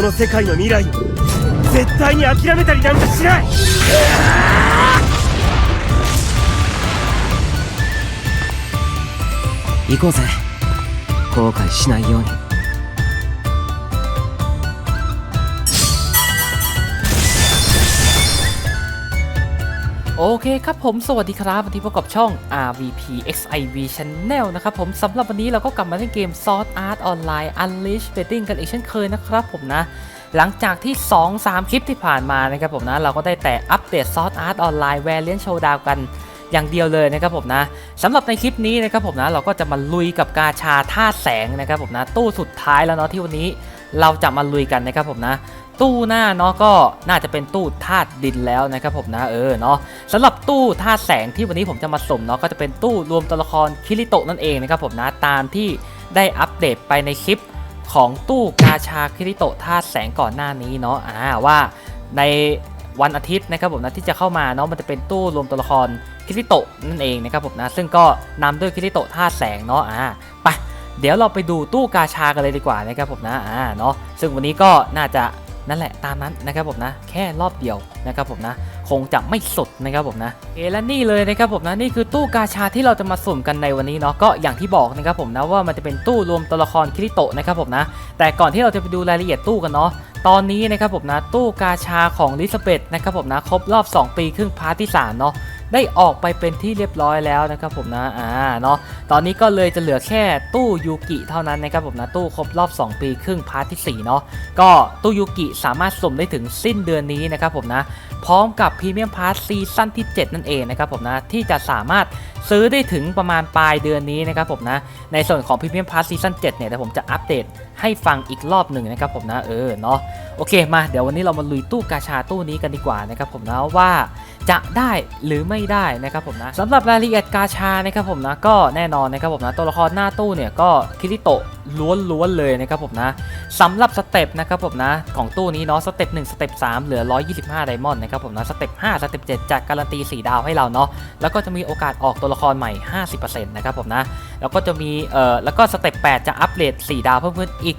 この世界の未来を絶対に諦めたりなんかしない。行こうぜ。後悔しないように。 โอเคครับผมสวัสดีครับวันนี้พบกับช่อง RVP XIV Channel นะครับผมสำหรับวันนี้เราก็กลับมาเล่นเกม Sword Art Online Unleash Betting กันอีกเช่นเคยนะครับผมนะ หลังจากที่ 2-3 คลิปที่ผ่านมานะครับผมนะ เราก็ได้แต่อัปเดต Sword Art Online Variant Showdown กันอย่างเดียวเลยนะครับผมนะสำหรับในคลิปนี้นะครับผมนะเราก็จะมาลุยกับกาชาท่าแสงนะครับผมนะตู้สุดท้ายแล้วเนาะที่วันนี้เราจะมาลุยกันนะครับผมนะ ตู้หน้าเนาะก็น่าจะเป็นตู้ธาตุดินแล้วนะครับผมนะเออเนาะสำหรับตู้ธาตุแสงที่วันนี้ผมจะมาสุ่มเนาะก็จะเป็นตู้รวมตัวละครคิริโตะนั่นเองนะครับผมนะตามที่ได้อัปเดตไปในคลิปของตู้กาชาคิริโตะธาตุแสงก่อนหน้านี้เนาะอ่าว่าในวันอาทิตย์นะครับผมนะที่จะเข้ามาเนาะมันจะเป็นตู้รวมตัวละครคิริโตะนั่นเองนะครับผมนะซึ่งก็นำด้วยคิริโตะธาตุแสงเนาะอ่าไปเดี๋ยวเราไปดูตู้กาชากันเลยดีกว่านะครับผมนะอ่าเนาะซึ่งวันนี้ก็น่าจะ นั่นแหละตามนั้นนะครับผมนะแค่รอบเดียวนะครับผมนะคงจะไม่สุดนะครับผมนะเอและนี่เลยนะครับผมนะนี่คือตู้กาชาที่เราจะมาสุ่มกันในวันนี้เนาะก็อย่างที่บอกนะครับผมนะว่ามันจะเป็นตู้รวมตัวละครคิริโตะนะครับผมนะแต่ก่อนที่เราจะไปดูรายละเอียดตู้กันเนาะตอนนี้นะครับผมนะตู้กาชาของลิซเบตนะครับผมนะครบรอบ 2 ปีครึ่งพาร์ทที่3เนาะ ได้ออกไปเป็นที่เรียบร้อยแล้วนะครับผมนะอ่าเนาะตอนนี้ก็เลยจะเหลือแค่ตู้ยูกิเท่านั้นนะครับผมนะตู้ครบรอบ 2 ปีครึ่งพาร์ทที่4เนาะก็ตู้ยูกิสามารถสุ่มได้ถึงสิ้นเดือนนี้นะครับผมนะพร้อมกับพรีเมียมพาร์ทซีซั่นที่ 7 นั่นเองนะครับผมนะที่จะสามารถซื้อได้ถึงประมาณปลายเดือนนี้นะครับผมนะในส่วนของพรีเมียมพาร์ทซีซั่น7เนี่ยเดี๋ยวผมจะอัปเดตให้ฟังอีกรอบหนึ่งนะครับผมนะเออเนาะโอเคมาเดี๋ยววันนี้เรามาลุยตู้กาชาตู้นี้กันดีกว่านะครับผมนะว่า จะได้หรือไม่ได้นะครับผมนะสำหรับรายละเอียดกาชานะครับผมนะก็แน่นอนนะครับผมนะตัวละครหน้าตู้เนี่ยก็คิริโตะล้วนๆเลยนะครับผมนะสำหรับสเต็ปนะครับผมนะของตู้นี้เนาะสเต็ป1สเต็ป3เหลือ 125 ไดมอนด์นะครับผมนะสเต็ป5สเต็ป7จะการันตี 4 ดาวให้เราเนาะแล้วก็จะมีโอกาสออกตัวละครใหม่ 50%นะครับผมนะแล้วก็จะมีเอ่อแล้วก็สเต็ป8จะอัปเดต4 ดาวเพิ่มขึ้นอีก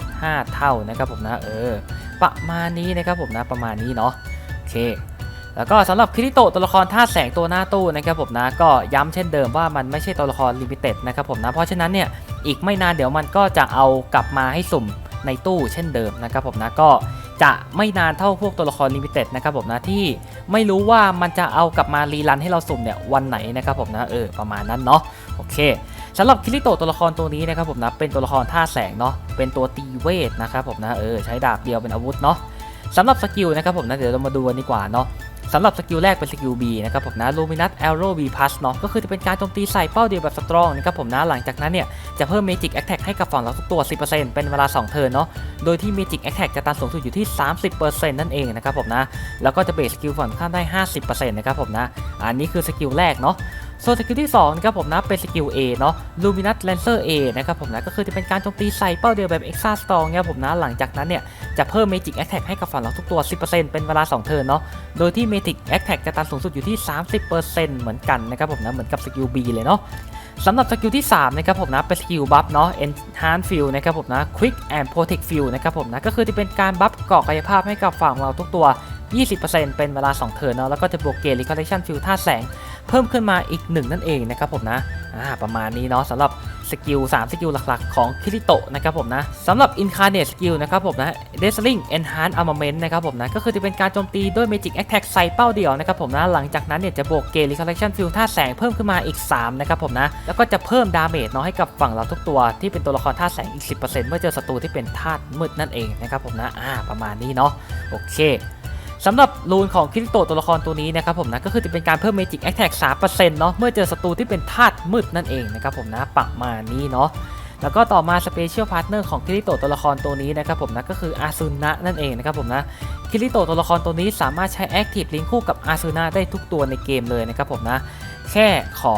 1.5 เท่านะครับผมนะเออประมาณนี้นะครับผมนะประมาณนี้เนาะโอเค แล้วก็สำหรับคริโตตัวละครท่าตุแสงตัวหน้าตู้นะครับผมนะก็ย้ำเช่นเดิมว่ามันไม่ใช่ตัวละครลิมิเต็ดนะครับผมนะเพราะฉะนั้นเนี่ยอีกไม่นานเดี๋ยวมันก็จะเอากลับมาให้สุ่มในตู้เช่นเดิมนะครับผมนะก็จะไม่นานเท่าพวกตัวละครลิมิเต็ดนะครับผมนะที่ไม่รู้ว่ามันจะเอากลับมารีรันให้เราสุ่มเนี่ยวันไหนนะครับผมนะเออประมาณนั้นเนาะโอเคสำหรับคิริโตตัวละครตัวนี้นะครับผมนะเป็นตัวละครท่าแสงเนาะเป็นตัวตีเวทนะครับผมนะเออใช้ดาบเดียวเป็นอาวุธเนาะสำหรับสกิลนะครับผมนะเดี๋ยวเรามาดูกันดีกว่าเนาะ สำหรับสกิลแรกเป็นสกิล B นะครับผมนะ Luminous Arrow B Plus เนาะก็คือจะเป็นการโจมตีใส่เป้าเดียวแบบสตรองนะครับผมนะหลังจากนั้นเนี่ยจะเพิ่ม Magic Attack ให้กับฝั่งเราทุกตัว 10%เป็นเวลา 2 เทิร์นเนาะโดยที่ Magic Attack จะตันสูงสุดอยู่ที่ 30%นั่นเองนะครับผมนะแล้วก็จะเบสสกิลฝั่งข้ามได้ 50%นะครับผมนะอันนี้คือสกิลแรกเนาะ ส่วนสกิลที่2นะครับผมนะเป็นสกิล A เนาะ Luminous Lancer A นะครับผมนะก็คือจะเป็นการโจมตีใส่เป้าเดียวแบบ Extra Strong เนี่ยผมนะหลังจากนั้นเนี่ยจะเพิ่ม Magic Attack ให้กับฝั่งเราทุกตัว 10%เป็นเวลา 2 เทิร์นเนาะ โดยที่ Magic Attack จะตันสูงสุดอยู่ที่ 30%เหมือนกันนะครับผมนะเหมือนกับสกิล B เลยเนาะสำหรับสกิลที่3นะครับผมนะเป็นสกิลบัฟเนาะ Enhance Field นะครับผมนะ Quick and Protect Field นะครับผมนะก็คือจะเป็นการบัฟเกาะกายภาพให้กับฝั่งเราทุกตัว 20%เป็นเวลา 2 เทิร์นเนาะแล้วก็จะบวกเกรด Recollection Field ท่าแสง เพิ่มขึ้นมาอีก 1 นั่นเองนะครับผมนะประมาณนี้เนาะสำหรับสกิล 3 สกิลหลักๆ ของคิริโตะนะครับผมนะสำหรับ Incarnate Skill นะครับผมนะ Dazzling Enhance Armament นะครับผมนะ ก็คือจะเป็นการโจมตีด้วย Magic Attack ใส่เป้าเดียวนะครับผมนะ หลังจากนั้นเนี่ยจะบวกเกรด Recollection Field ท่าแสงเพิ่มขึ้นมาอีก 3 นะครับผมนะ แล้วก็จะเพิ่มดาเมจเนาะให้กับฝั่งเราทุกตัวที่เป็นตัวละครท่าแสงอีก 10%เมื่อเจอศัตรูที่เป็นธาตุมืดนั่นเองนะครับผมนะอ่าประมาณนี้เนาะโอเค สำหรับรูนของคริโตตัวละครตัวนี้นะครับผมนะก็คือจะเป็นการเพิ่ม Magic Attack 3%เนาะเมื่อเจอศัตรูที่เป็นธาตุมืดนั่นเองนะครับผมนะประมาณนี้เนาะแล้วก็ต่อมา Special Partner ของคิริโตตัวละครตัวนี้นะครับผมนะก็คืออาซุนะนั่นเองนะครับผมนะคิริโตตัวละครตัวนี้สามารถใช้ Active Link คู่กับอาซุนะได้ทุกตัวในเกมเลยนะครับผมนะแค่ขอ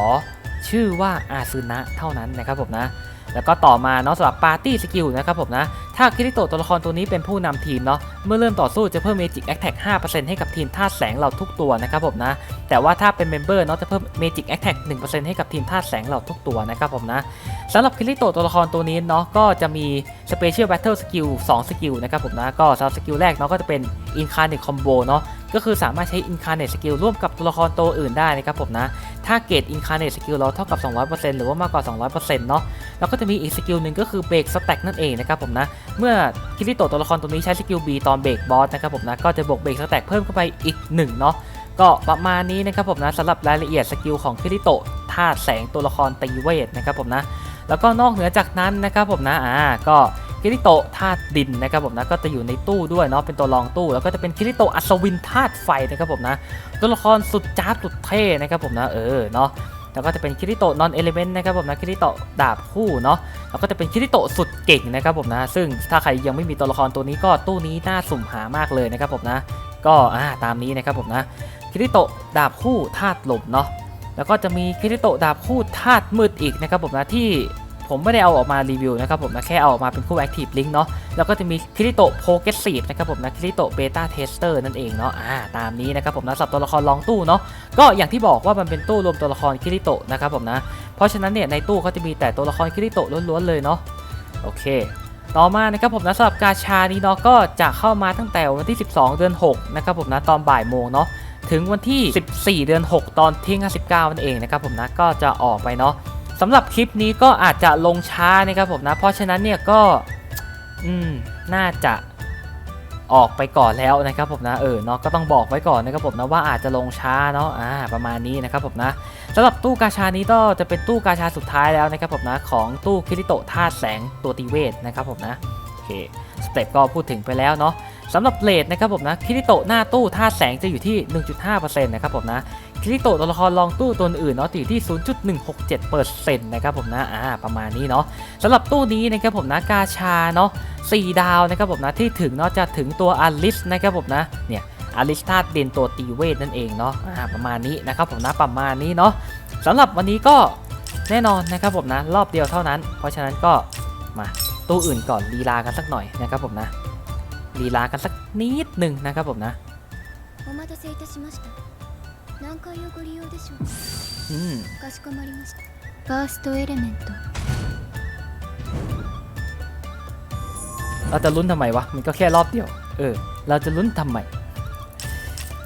ชื่อว่าอาซุนะเท่านั้นนะครับผมนะ แล้วก็ต่อมาเนาะสำหรับปาร์ตี้สกิลนะครับผมนะ ถ้าคิริโตะตัวละครตัวนี้เป็นผู้นำทีมเนาะ เมื่อเริ่มต่อสู้จะเพิ่ม Magic Attack 5%ให้กับทีมธาตุแสงเราทุกตัวนะครับผมนะ แต่ว่าถ้าเป็นเมมเบอร์เนาะจะเพิ่ม Magic Attack 1%ให้กับทีมธาตุแสงเราทุกตัวนะครับผมนะสำหรับคิริโตะตัวละครตัวนี้เนาะก็จะมี Special Battle Skill 2สกิลนะครับผมนะ ก็สำหรับสกิลแรกเนาะก็จะเป็น Incarnate Combo เนาะก็คือสามารถใช้ Incarnate Skill ร่วมกับตัวละครตัวอื่นได้นะครับผมนะ ถ้าเกรด Incarnate Skill เราเท่ากับ 200%หรือว่ามากกว่า 200%เนาะ แล้วก็จะมีอีกสกิลหนึ่งก็คือเบรกสแต็กนั่นเองนะครับผมนะ เมื่อคิริโตตัวละครตัวนี้ใช้สกิล B ตอนเบรกบอสนะครับผมนะ ก็จะบวกเบรกสแต็กเพิ่มเข้าไปอีก1เนาะ ก็ประมาณนี้นะครับผมนะสำหรับรายละเอียดสกิลของคิริโตธาตุแสงตัวละครตีเวทนะครับผมนะ แล้วก็นอกเหนือจากนั้นนะครับผมนะ อ่า ก็คิริโตธาตุดินนะครับผมนะก็จะอยู่ในตู้ด้วยเนาะเป็นตัวรองตู้ แล้วก็จะเป็นคิริโตอัศวินธาตุไฟนะครับผมนะตัวละครสุดจ้าสุดเท่นะครับผมนะเออเนาะ แล้วก็จะเป็นคิริโตะนอนเอลิเมนต์นะครับผมนะคิริโตะดาบคู่เนาะแล้วก็จะเป็นคิริโตะสุดเก่งนะครับผมนะซึ่งถ้าใครยังไม่มีตัวละครตัวนี้ก็ตู้นี้น่าสุ่มหามากเลยนะครับผมนะก็อ่าตามนี้นะครับผมนะคิริโตะดาบคู่ธาตุลมเนาะแล้วก็จะมีคิริโตะดาบคู่ธาตุมืดอีกนะครับผมนะที่ ผมไม่ได้เอาออกมารีวิวนะครับผมนะแค่เอาออกมาเป็นคู่ Active Link เนาะแล้วก็จะมีคริโตโ o เกสซีฟนะครับผมนะคริโตเบต้าเทสเตอร์นั่นเองเนาะอ่าตามนี้นะครับผมนะสำหรับตัวละครลองตู้เนาะก็อย่างที่บอกว่ามันเป็นตู้รวมตัวละครคริโตนะครับผมนะเพราะฉะนั้นเนี่ยในตู้เขาจะมีแต่ตัวละครคริโตล้วนๆเลยเนาะโอเคต่อมานะครับผมนะสำหรับกาชานี้เนาะก็จะเข้ามาตั้งแต่วันที่ 12 เดือน6นะครับผมนะตอนบ่ายโมงเนาะถึงวันที่ 14 เดือน 6 ตอนเที่ยง59นั่นเองนะครับผมนะก็จะออกไปเนาะ สำหรับคลิปนี้ก็อาจจะลงช้านะครับผมนะ เพราะฉะนั้นเนี่ยก็อืมน่าจะออกไปก่อนแล้วนะครับผมนะเออเนาะก็ต้องบอกไว้ก่อนนะครับผมนะว่าอาจจะลงช้าเนาะอ่าประมาณนี้นะครับผมนะสำหรับตู้กาชานี้ก็จะเป็นตู้กาชาสุดท้ายแล้วนะครับผมนะของตู้คิริโตธาตุแสงตัวตีเวทนะครับผมนะโอเคสเต็ปก็พูดถึงไปแล้วเนาะ สำหรับเลทนะครับผมนะคิริโตะหน้าตู้ธาแสงจะอยู่ที่ 1.5%นะครับผมนะคิริโตะตัวละครรองตู้ตัวอื่นเนาะจะอยู่ที่ 0.167%นะครับผมนะอ่าประมาณนี้เนาะสำหรับตู้นี้นะครับผมนะกาชาเนาะ4ดาวนะครับผมนะที่ถึงเนาะจะถึงตัวอลิสนะครับผมนะเนี่ยอลิสธาตุเด่นตัวตีเวทนั่นเองเนาะอ่าประมาณนี้นะครับผมนะประมาณนี้เนาะสำหรับวันนี้ก็แน่นอนนะครับผมนะรอบเดียวเท่านั้น เพราะฉะนั้นก็มาตู้อื่นก่อนลีลากันสักหน่อยนะครับผมนะ ลีลากันสักนิดหนึ่งนะครับผมนะ お待たせいたしました何回をご利用でしょう อืม かかしこまりましたファーストエレメント เราจะลุ้นทำไมวะมันก็แค่รอบเดียวเออเราจะลุ้นทำไม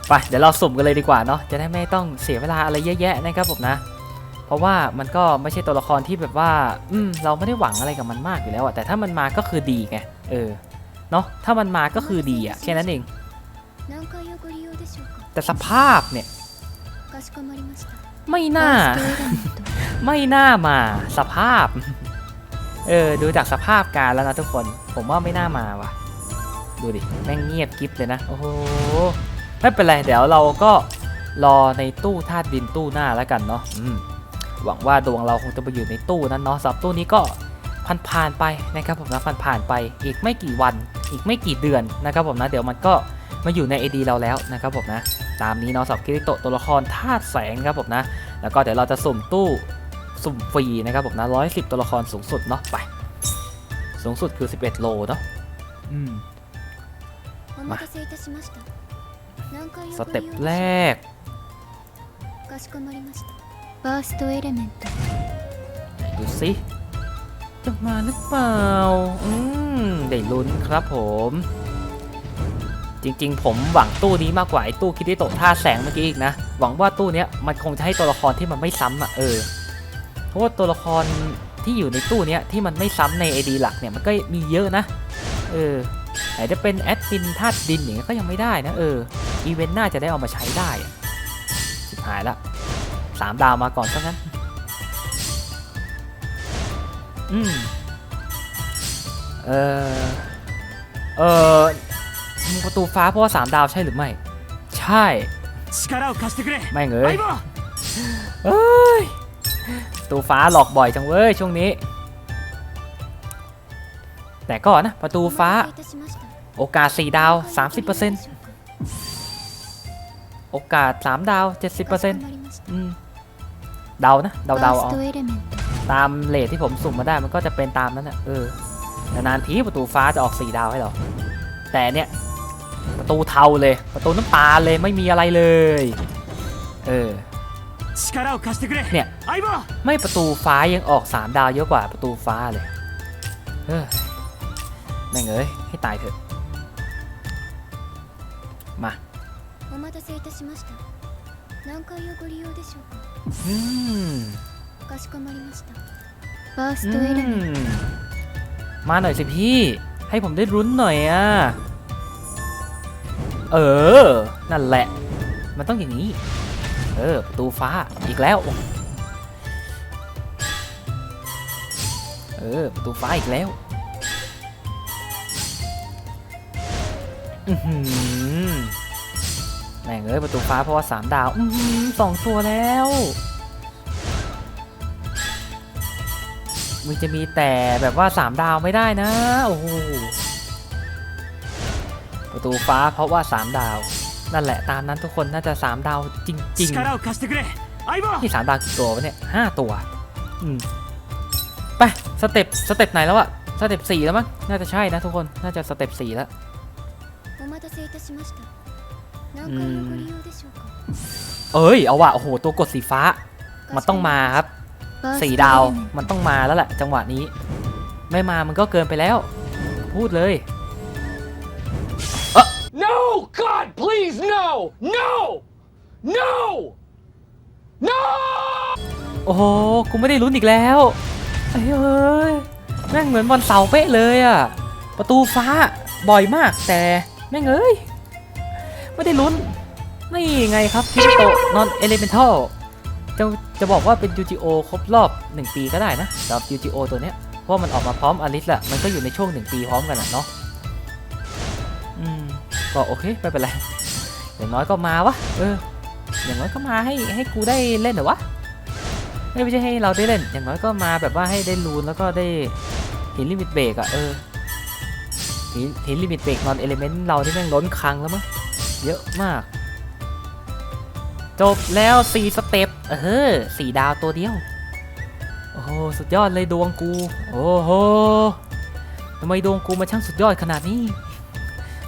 ไปเดี๋ยวเราสุ่มกันเลยดีกว่าเนาะจะได้ไม่ต้องเสียเวลาอะไรเยอะแยะนะครับผมนะ เพราะว่ามันก็ไม่ใช่ตัวละครที่แบบว่า อืม เราไม่ได้หวังอะไรกับมันมากอยู่แล้วอะแต่ถ้ามันมาก็คือดีไง เออ เนาะถ้ามันมาก็คือดีอะแค่นั้นเอง แต่สภาพเนี่ยไม่น่า ไม่น่ามาสภาพ เออ ดูจากสภาพการแล้วนะทุกคน ผมว่าไม่น่ามาว่ะ ดูดิ แม่งเงียบกิฟเลยนะ โอ้โห ไม่เป็นไร เดี๋ยวเราก็รอในตู้ธาตุดินตู้หน้าแล้วกันเนาะหวังว่าดวงเราคงจะไปอยู่ในตู้นั้นเนาะสำหรับตู้นี้ก็ ผ่านๆไปนะครับผมนะผ่านๆไปอีกไม่กี่วัน อีกไม่กี่เดือนนะครับผมนะเดี๋ยวมันก็มาอยู่ใน AD เราแล้วนะครับผมนะตามนี้เนาะสำหรับคิริโตตัวละครธาตุแสงครับผมนะแล้วก็เดี๋ยวเราจะสุ่มตู้สุ่มฟรีนะครับผมนะร้อยสิบตัวละครสูงสุดเนาะไป สูงสุดคือ 11 โลเนาะอืมมาสเต็ปแรกดูสิ จะมาหรือเปล่า อืม ได้ลุ้นครับผม จริงๆ ผมหวังตู้นี้มากกว่าไอ้ตู้คิดที่โตะท่าแสงเมื่อกี้อีกนะ หวังว่าตู้เนี้ยมันคงจะให้ตัวละครที่มันไม่ซ้ำอะเออ เพราะว่าตัวละครที่อยู่ในตู้เนี้ยที่มันไม่ซ้ำใน AD หลักเนี่ยมันก็มีเยอะนะ เออไหนจะเป็นแอดมินธาตุดินอย่างเงี้ยก็ยังไม่ได้นะเออ อีเวนต์น่าจะได้เอามาใช้ได้อะชิบหายละสามดาวมาก่อนซะงั้น เออเออประตูฟ้าเพราะว่าสามดาวใช่หรือไม่ ใช่ไม่เงยเอ้ยประตูฟ้าหลอกบ่อยจังเว้ยช่วงนี้ แต่ก็นะประตูฟ้า โอกาสสี่ดาว 30%โอกาสสามดาว 70%อืมเดานะเดาเดาเอา ตามเลทที่ผมสุ่มมาได้มันก็จะเป็นตามนั้นแหละเออนานทีประตูฟ้าจะออก4ดาวให้เรา แต่เนี่ยประตูเทาเลย ประตูน้ำตาเลยไม่มีอะไรเลย เออเนี่ยไม่ประตูฟ้ายังออก 3 ดาวเยอะกว่าประตูฟ้าเลยเฮ้ยแม่งเอ้ยให้ตายเถอะ มาอืม かしこまりましたファース อื トエレメン ม มาหน่อยสิพี่ ให้ผมได้รุ้นหน่อยอ่ะ เออ นั่นแหละ มันต้องอย่างนี้ เออ ประตูฟ้าอีกแล้ว เออ ประตูฟ้าอีกแล้ว อือหือแม่งเอ้ยประตูฟ้าเพราะว่าสามดาว อือหือสองตัวแล้ว มึงจะมีแต่แบบว่า 3 ดาวไม่ได้นะ โอ้โห ประตูฟ้าเพราะว่า 3 ดาว นั่นแหละตามนั้นทุกคนน่าจะ 3 ดาวจริงๆที่สามดาวกี่ตัววะเนี่ยห้าตัว อืม ไป สเต็ปสเต็ปไหนแล้วอะสเต็ปสี่แล้วมั้ง น่าจะใช่นะทุกคน น่าจะสเต็ปสี่แล้วเอ้ย เอาว่ะ โอ้โห ตัวกดสีฟ้า มันต้องมาครับ สี่ดาวมันต้องมาแล้วแหละจังหวะนี้ ไม่มามันก็เกินไปแล้ว พูดเลย No God please no no no no โอ้โหกูไม่ได้ลุ้นอีกแล้วเอ้ยเอ้แม่งเหมือนบอลเสาเป๊ะเลยอะประตูฟ้าบ่อยมากแต่แม่งเอ้ย ไม่ได้ลุ้น นี่ไงครับคิโตนอนเอเลเมนทัล จะจะบอกว่าเป็น UGO ครบรอบ 1 ปีก็ได้นะสำหรับ UGO ตัวเนี้ยเพราะมันออกมาพร้อมอลิสแหละมันก็อยู่ในช่วง 1 ปีพร้อมกันอะเนาะอืมก็โอเคไม่เป็นไรอย่างน้อยก็มาวะเอออย่างน้อยก็มาให้ให้กูได้เล่นเหรอวะไม่ใช่ให้เราได้เล่น อย่างน้อยก็มาแบบว่าให้ได้รูนแล้วก็ได้เห็นลิมิตเบรกอะเออเห็นห็นลิมิตเบรกนอนเอลิเมนต์เราที่แม่งล้นคลังแล้วมั้งเยอะมาก จบแล้ว 4 สเต็ป เออสี่ดาวตัวเดียว โอ้โห สุดยอดเลยดวงกู โอ้โหทำไมดวงกูมันช่างสุดยอดขนาดนี้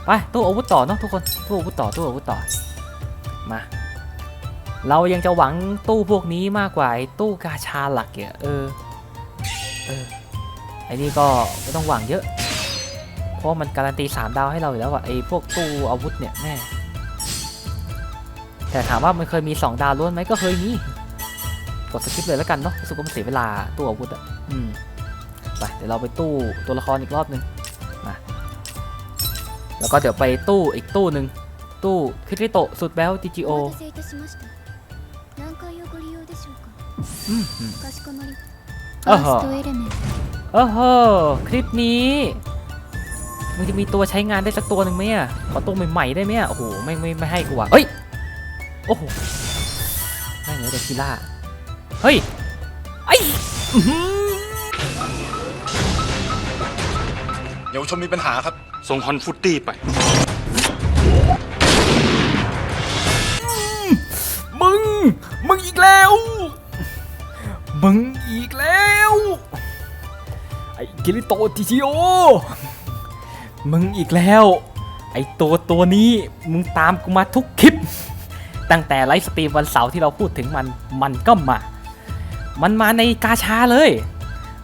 ไปตู้อาวุธต่อเนาะทุกคน ตู้อาวุธต่อ ตู้อาวุธต่อ มา เรายังจะหวังตู้พวกนี้มากกว่าไอ้ตู้กาชาหลักเนี่ยเออ เออ ไอ้นี่ก็ไม่ต้องหวังเยอะ เพราะมันการันตีสามดาวให้เราอยู่แล้วอะไอ้พวกตู้อาวุธเนี่ยแม่ แต่ถามว่ามันเคยมี 2 ดาวล้วนไหมก็เคยมีกดสกิปเลยแล้วกันเนาะรู้สึกว่มันเสียเวลาตัวอาวุธอะอืมไปเดี๋ยวเราไปตู้ตัวละครอีกรอบนึงมาแล้วก็เดี๋ยวไปตู้อีกตู้หนึ่งตู้คิริโตสุดแบลติจีโอโอ้โหโอ้โหคลิปนี้มันจะมีตัวใช้งานได้สักตัวหนึ่งไหมอะขอตัวใหม่ๆได้ไหมอะโอ้โหไม่ไม่ไม่ให้กูว่ะเฮ้ย โอ้โหไม่เหลือแต่คิล่า เฮ้ย ไอ้อื้อหือเยาวชนมีปัญหาครับ ส่งฮอนฟุตตี้ไป มึง มึงอีกแล้ว มึงอีกแล้ว ไอ้กิริโตจิจิโอ มึงอีกแล้ว ไอ้ตัวตัวนี้มึงตามกูมาทุกคลิป ตั้งแต่ไลฟ์สตรีมวันเสาร์ที่เราพูดถึงมันมันก็มา มันมาในกาชาเลย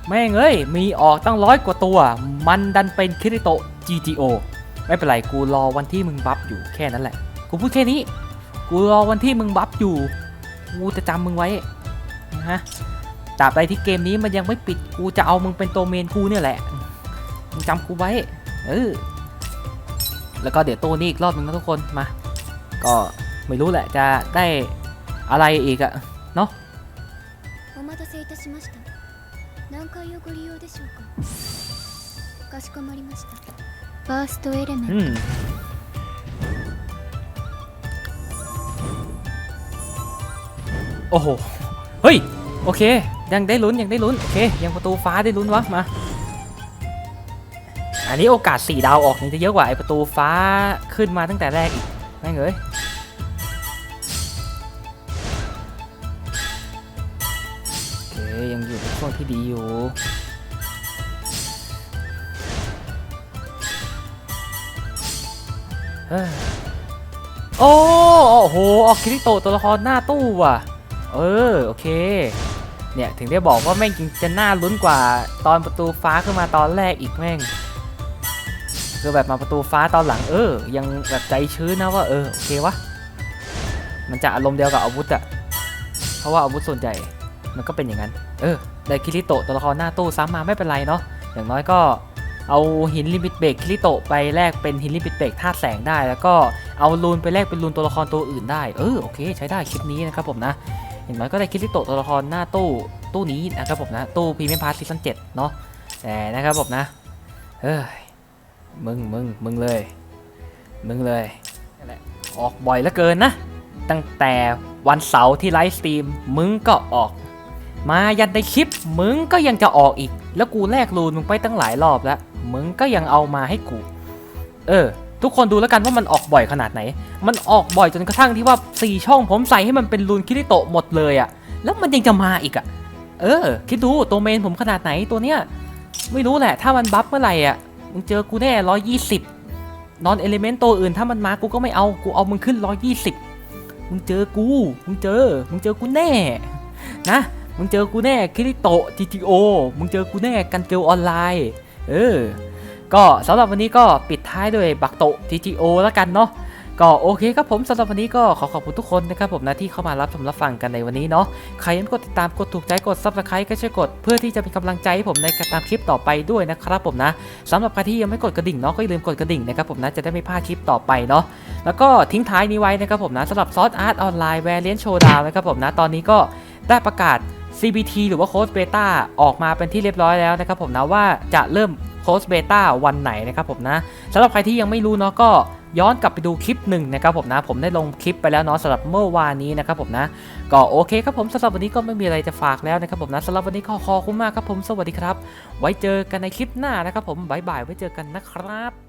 แม่งเอ้ย มีออกตั้งร้อยกว่าตัว มันดันเป็นคิริโต GTO ไม่เป็นไร กูรอวันที่มึงบัฟอยู่แค่นั้นแหละ กูพูดแค่นี้ กูรอวันที่มึงบัฟอยู่ กูจะจำมึงไว้นะฮะตราบใดที่เกมนี้มันยังไม่ปิด กูจะเอามึงเป็นตัวเมนกูเนี่ยแหละมึงจำกูไว้ เออ แล้วก็เดี๋ยวตัวนี้อีกรอบนึงนะทุกคน มา ก็ ไม่รู้แหละจะได้อะไรอีกอะเนาะอืมโอ้โห เฮ้ย โอเค ยังได้ลุ้น ยังได้ลุ้น โอเค ยังประตูฟ้าได้ลุ้นวะ มา อันนี้โอกาส 4 ดาวออกนี่จะเยอะกว่าไอประตูฟ้าขึ้นมาตั้งแต่แรกอีกแม่งเอ้ย ที่ดีอยู่ โอ้โห ออกคิริโตตัวละครหน้าตู้ว่ะ เออ โอเค เนี่ย ถึงได้บอกว่าแม่งจริงจะน่าลุ้นกว่าตอนประตูฟ้าขึ้นมาตอนแรกอีกแม่งคือแบบมาประตูฟ้าตอนหลังเออ ยังแบบใจชื้นนะว่าเออ โอเควะ มันจะอารมณ์เดียวกับอาวุธอะเพราะว่าอาวุธส่วนใหญ่มันก็เป็นอย่างนั้น เออ ได้คิริโตะตัวละครหน้าตู้ซ้ำมาไม่เป็นไรเนาะอย่างน้อยก็เอาหินลิมิตเบรกคิริโตะไปแลกเป็นหินลิมิตเบรกธาตุแสงได้ แล้วก็เอารูนไปแลกเป็นรูนตัวละครตัวอื่นได้ เออโอเค ใช้ได้คลิปนี้นะครับผมนะ อย่างน้อยก็ได้คิริโตะตัวละครหน้าตู้ตู้นี้นะครับผมนะ ตู้พรีเมียมพาร์ทซีซั่นเจ็ดเนาะแต่นะครับผมนะเฮ้ยมึงมึงมึงเลย มึงเลยนั่นแหละออกบ่อยเหลือเกินนะ ตั้งแต่วันเสาร์ที่ไลฟ์สตรีมมึงก็ออก มายันในคลิปมึงก็ยังจะออกอีก แล้วกูแลกรูนมึงไปตั้งหลายรอบแล้ว มึงก็ยังเอามาให้กู เออ ทุกคนดูแล้วกันว่ามันออกบ่อยขนาดไหน มันออกบ่อยจนกระทั่งที่ว่า4ช่องผมใส่ให้มันเป็นรูนคิริโตะหมดเลยอะแล้วมันยังจะมาอีกอะเออ คิดดูตัวเมนผมขนาดไหนตัวเนี้ย ไม่รู้แหละ ถ้ามันบัฟเมื่อไหร่อะมึงเจอกูแน่ร้อยยี่สิบนอนเอลิเมนต์ตัวอื่นถ้ามันมากูก็ไม่เอา กูเอามึงขึ้นร้อยยี่สิบมึงเจอกู มึงเจอ มึงเจอกูแน่ นะ มึงเจอกูแน่คริโตะ GTO มึงเจอกูแน่กันเกลออนไลน์ เออ ก็สำหรับวันนี้ก็ปิดท้ายด้วยบักโตะ GTO แล้วกันเนาะก็โอเคครับผมสำหรับวันนี้ก็ขอขอบคุณทุกคนนะครับผมนะที่เข้ามารับชมรับฟังกันในวันนี้เนาะใครยังไม่กดติดตามกดถูกใจกด subscribe ก็ช่วยกด เพื่อที่จะเป็นกำลังใจให้ผมในการตามคลิปต่อไปด้วยนะครับผมนะสำหรับใครที่ยังไม่กดกระดิ่งเนาะก็อย่าลืมกดกระดิ่งนะครับผมนะจะได้ไม่พลาดคลิปต่อไปเนาะแล้วก็ทิ้งท้ายนี้ไว้นะครับผมนะสำหรับซอสอาร์ตออนไลน์แวร์เลียนโชว์ดาวนะครับผมนะตอนนี้ก็ได้ประกาศ CBT หรือว่าโค้ดเบต้าออกมาเป็นที่เรียบร้อยแล้วนะครับผมนะว่าจะเริ่มโค้ดเบต้าวันไหนนะครับผมนะสำหรับใครที่ยังไม่รู้เนาะก็ย้อนกลับไปดูคลิปหนึ่งนะครับผมนะ ผมได้ลงคลิปไปแล้วเนาะสำหรับเมื่อวานนี้นะครับผมนะ ก็โอเคครับผมสำหรับวันนี้ก็ไม่มีอะไรจะฝากแล้วนะครับผมนะสำหรับวันนี้ขอขอบคุณมากครับผมสวัสดีครับ ไว้เจอกันในคลิปหน้านะครับผมบ๊ายบายไว้เจอกันนะครับ